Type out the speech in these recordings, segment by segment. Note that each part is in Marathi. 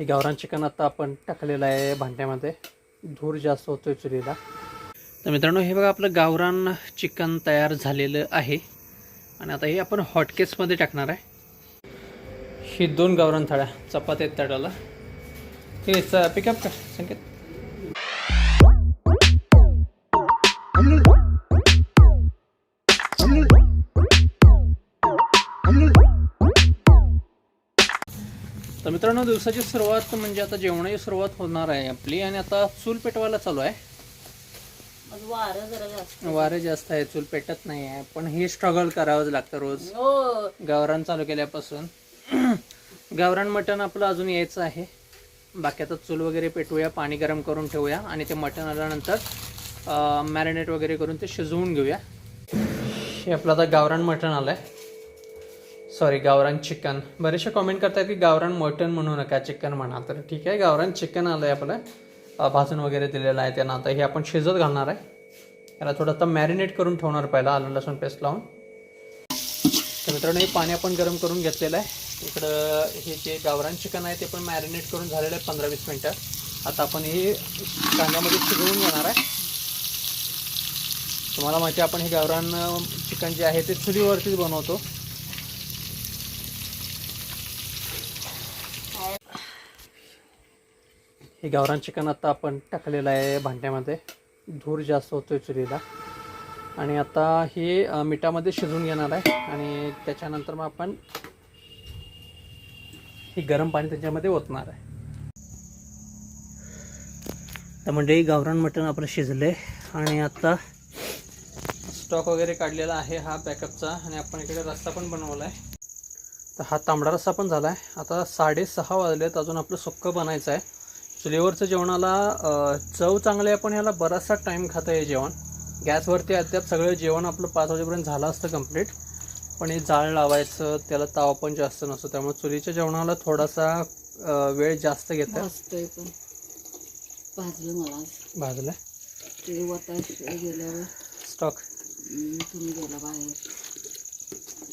हे गावरान चिकन आता आपण टाकलेलं आहे भांड्यामध्ये. धूर जास्त होतोय चुलीला. तर मित्रांनो हे बघा आपलं गावरान चिकन तयार झालेलं आहे. आणि आता हे आपण हॉटकेसमध्ये टाकणार आहे. ही दोन गावरान थाळ्या चपात्या आहेत ताटाला हे पिकअप का संकेत. मित्रांनो दिवसाची सुरुवात म्हणजे आता जेवणाची सुरुवात होणार आहे आपली आणि आता चूल पेटवायला चालू आहे. मग वारं जरा जास्त वारे जास्त आहे चूल पेटत नाही आहे पण हे स्ट्रगल करावंच लागतं रोज. हो. गावरान चालू केल्यापासून. गावरान मटण आपलं अजून यायचं आहे. बाकी आता चूल वगैरे पेटवूया पाणी गरम करून ठेवूया आणि ते मटण आल्यानंतर मॅरिनेट वगैरे करून ते शिजवून घेऊया. हे आपलं आता गावरान मटण आलं आहे सॉरी गावरान चिकन बरेचसे कॉमेंट करतात की गावरान मटन म्हणू नका चिकन म्हणा. तर ठीक आहे गावरान चिकन आलं आहे आपलं भाजून वगैरे दिलेलं आहे त्यांना. आता हे आपण शिजत घालणार आहे. याला थोडं आता मॅरिनेट करून ठेवणार पहिला आलं लसूण पेस्ट लावून. तर मित्रांनो हे पाणी आपण गरम करून घेतलेलं आहे. इकडं हे जे गावरान चिकन आहे ते पण मॅरिनेट करून झालेलं आहे पंधरा वीस मिनटं. आता आपण हे कांद्यामध्ये शिजवून घेणार आहे. तुम्हाला माहिती आहे आपण हे गावरान चिकन जे आहे ते चुलीवरतीच बनवतो. हे गावरान चिकन आता आपण टाकलेलं आहे भांड्यामध्ये. धूर जास्त होतोय चुलीला. आणि आता हे मिठामध्ये शिजून घेणार आहे. आणि त्याच्यानंतर मग आपण हे गरम पाणी त्याच्यामध्ये ओतणार आहे. तर म्हणजे गावरान मटण आपलं शिजले. आणि आता स्टॉक वगैरे काढलेला आहे हा बॅकअपचा. आणि आपण इकडे रस्ता पण बनवला आहे. तर हा तांबडा रस्सा पण झाला आहे. आता साडेसहा वाजलेत. अजून आपलं सुक्कं बनायचं आहे. चुलीवरचं जेवणाला चव चांगली आहे पण ह्याला बराचसा टाईम खाता आहे जेवण. गॅसवरती अद्याप सगळं जेवण आपलं पाच वाजेपर्यंत झालं असतं कंप्लीट पण हे जाळ लावायचं त्याला तावा पण जास्त नसतो त्यामुळे चुलीच्या जेवणाला थोडासा वेळ जास्त घेतं भाजलं मला आज. भाजलं? ते वतास गेल्यावर. स्टॉक तुम्ही गेला बाहेर.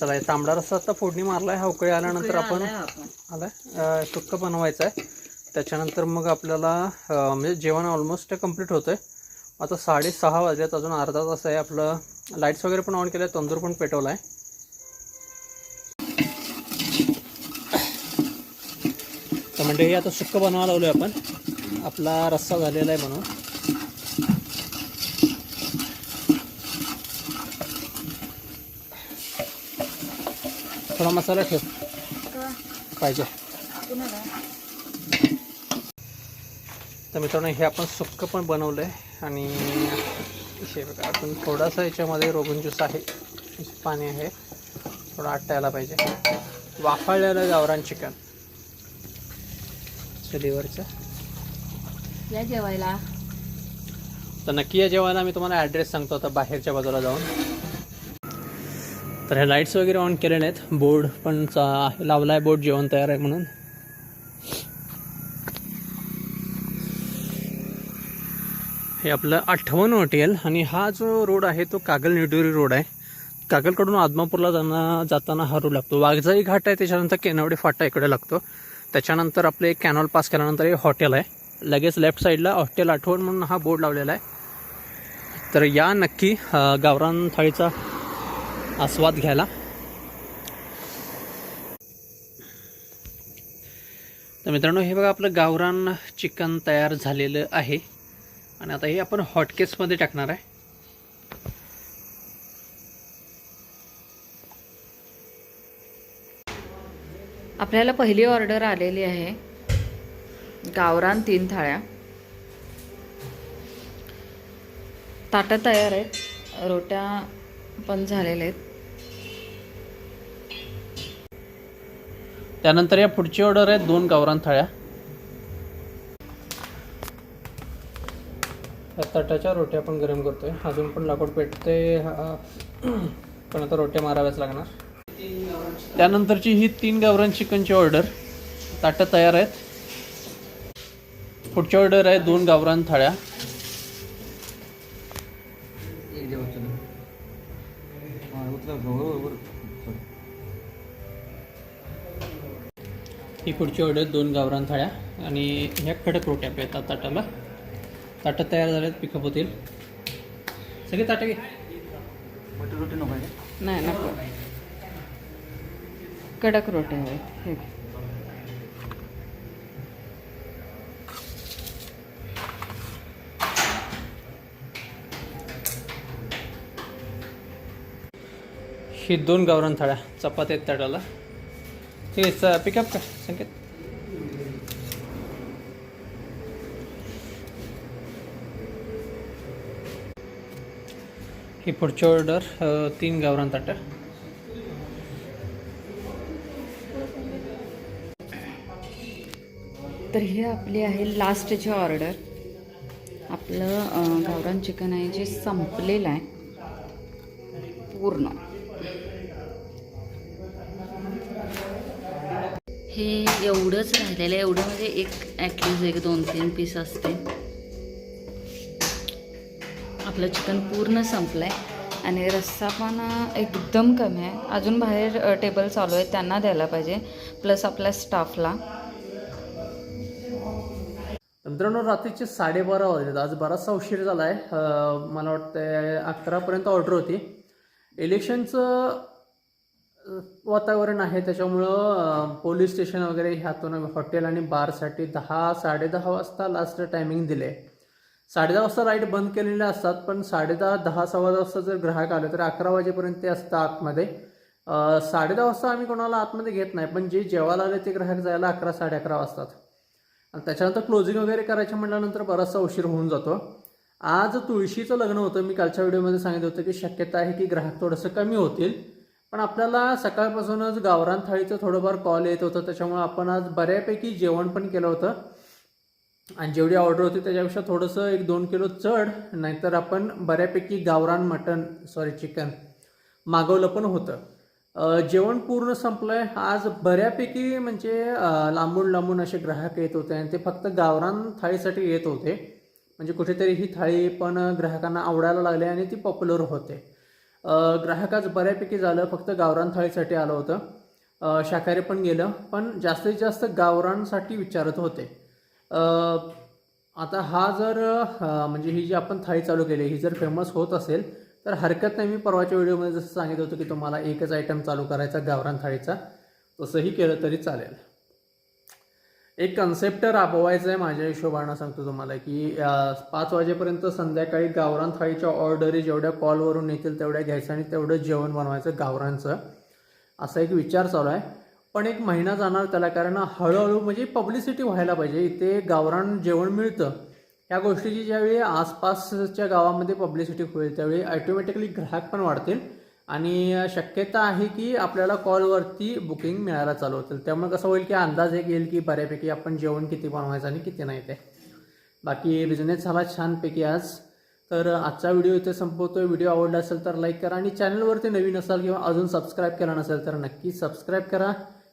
चला तांबडा रस्सा आता फोडणी मारलाय हा उकळी आल्यानंतर आपण आलाय आपण. आलाय. सुक्क बनवायचं आहे त्याच्यानंतर मग आपल्याला म्हणजे जेवण ऑलमोस्ट कंप्लीट होतं आहे आता साडेसहा वाजल्यात अजून अर्धा तास आहे आपलं. लाईट्स वगैरे पण ऑन केलं आहे तंदूर पण पेटवला आहे तर म्हणजे हे आता सुक्क बनवायला लावलो आहे आपण. आपला रस्सा झालेला आहे बनवून. थोडा मसाला ठेव. पाहिजे. तर मित्रांनो हे आपण सुक्क पण बनवलं आहे आणि हे बघा आपण थोडासा याच्यामध्ये रोगन ज्यूस आहे पाणी आहे. थोडं आटायला पाहिजे. वाफाळलेलं गावरान चिकन. चुलीवरचं. या जेवायला. तर नक्की या जेवायला मी तुम्हाला ॲड्रेस सांगतो आता बाहेरच्या बाजूला जाऊन. तर हे लाईट्स वगैरे ऑन केलेले आहेत. बोर्ड पण चा- लावला आहे बोर्ड जेवण तयार आहे म्हणून. हे आपलं आठवण हॉटेल आणि हा जो रोड आहे तो कागल निडुरी रोड आहे. कागलकडून आदमापूरला जाणं जाताना हा रोड लागतो. वाघजाई घाट आहे त्याच्यानंतर केनवडे फाटा इकडे लागतो. त्याच्यानंतर आपले कॅनॉल पास केल्यानंतर हे हॉटेल आहे. लगेच लेफ्ट साईडला हॉटेल आठवण म्हणून हा बोर्ड लावलेला आहे. तर या नक्की गावरान थाळीचा आस्वाद घ्यायला. तर मित्रांनो हे बघा आपलं गावरान चिकन तयार झालेलं आहे. आणि आता हे आपण हॉटकेसमध्ये टाकणार आहे. आपल्याला पहिली ऑर्डर आलेली आहे. गावरान तीन थाळ्या. ताटं तयार आहेत. रोट्या पण झालेल्या आहेत. त्यानंतर या पुढची ऑर्डर आहे दोन गावरान थाळ्या. ताटाच्या रोट्या पण गरम करतोय. अजून पण लाकूड पेटते पण आता रोट्या माराव्याच लागणार. त्यानंतरची ही तीन गावरान चिकनची ऑर्डर. ताटं तयार आहेत. पुढची ऑर्डर आहे दोन गावरान थाळ्या. ही पुढची ऑर्डर दोन गावरान थाळ्या. आणि ह्या कडक रोट्या येतात ताटाला. ताटं तयार झाल्यात पिकअप होतील सगळे ताटं घे. नाही नको. कडक रोटे हवे. हे घे. ही दोन गावरान थाळ्या. चपात्या आहेत ताटाला. ठीक आहे पिकअप का संकेत. ही पुढची ऑर्डर तीन गावरान ताटं. तर ही आपली आहे लास्टची ऑर्डर आपलं गावरान चिकन आहे जे संपलेलं आहे. पूर्ण. हे एवढंच राहिलेलं आहे एवढं म्हणजे एक ॲटलिस्ट एक दोन तीन पीस असते आपलं चिकन पूर्ण संपलं आहे आणि रस्सा पण एकदम कमी आहे. अजून बाहेर टेबल चालू आहे त्यांना द्यायला पाहिजे. प्लस आपल्या स्टाफला मित्रांनो रात्रीचे साडेबारा वाजलेत. आज बराचसा उशीर झाला आहे मला वाटतं अकरापर्यंत ऑर्डर होती. इलेक्शनचं वातावरण आहे. त्याच्यामुळं पोलीस स्टेशन वगैरे ह्यातून हॉटेल आणि बारसाठी दहा साडेदहा वाजता लास्ट टायमिंग दिले साडेदहा वाजता लाइट बंद केलेले असतात पण साडेदहा दहा सव्वा दहा वाजता जर ग्राहक आले तर अकरा वाजेपर्यंत ते असतं आतमध्ये. साडे साडेदहा वाजता आम्ही कोणाला आतमध्ये घेत नाही पण जे जेवायला आले ते ग्राहक जायला अकरा साडे अकरा वाजतात. आणि त्याच्यानंतर क्लोजिंग वगैरे करायचं म्हटल्यानंतर बराचसा उशीर होऊन जातो. आज तुळशीचं लग्न होतं मी कालच्या व्हिडिओमध्ये सांगितलं होतं की शक्यता आहे की ग्राहक थोडंसं कमी होतील. पण आपल्याला सकाळपासूनच गावरान थाळीचं थोडंफार कॉल येत होतं त्याच्यामुळे आपण आज बऱ्यापैकी जेवण पण केलं होतं. आणि जेवढी ऑर्डर होती त्याच्यापेक्षा थोडंसं एक दोन किलो चढ नाहीतर आपण बऱ्यापैकी गावरान मटण सॉरी चिकन मागवलं पण होतं. जेवण पूर्ण संपलं आहे आज बऱ्यापैकी म्हणजे लांबून लांबून असे ग्राहक येत होते आणि ते फक्त गावरान थाळीसाठी येत होते. म्हणजे कुठेतरी ही थाळी पण ग्राहकांना आवडायला लागली आणि ती पॉप्युलर होते. ग्राहक आज बऱ्यापैकी झालं फक्त गावरान थाळीसाठी आलं होतं. शाकाहारी पण गेलं पण जास्तीत जास्त गावरांसाठी विचारत होते. आता हा जर म्हणजे ही जी आपण थाळी चालू केली ही जर फेमस होत असेल तर हरकत नाही. मी परवाच्या व्हिडिओमध्ये जसं सांगितलं होतं की तुम्हाला एकच आयटम चालू करायचा गावरान थाळीचा. तसंही केलं तरी चालेल. एक कन्सेप्ट राबवायचं आहे माझ्या हिशोबानं सांगतो तुम्हाला की पाच वाजेपर्यंत संध्याकाळी गावरान थाळीच्या ऑर्डरी जेवढ्या कॉलवरून येतील तेवढ्या घ्यायचं आणि तेवढं जेवण बनवायचं गावरांचं असा एक विचार चालू आहे. पण एक महिना जाणार त्याला कारण हळूहळू म्हणजे पब्लिसिटी व्हायला पाहिजे. इथे गावरान जेवण मिळतं. ह्या गोष्टीची ज्यावेळी आसपासच्या गावामध्ये पब्लिसिटी होईल त्यावेळी ॲटोमॅटिकली ग्राहक पण वाढतील. आणि शक्यता आहे की आपल्याला कॉलवरती बुकिंग मिळायला चालू होतील. त्यामुळे कसं होईल की अंदाज एक येईल की बऱ्यापैकी आपण जेवण किती बनवायचं आणि किती नाही ते. बाकी बिझनेस झाला छानपैकी आज. तर आजचा व्हिडिओ इथे संपवतोय. व्हिडिओ आवडला असेल तर लाईक करा आणि चॅनलवरती नवीन असाल किंवा अजून सबस्क्राईब केला नसेल तर नक्की सबस्क्राईब करा.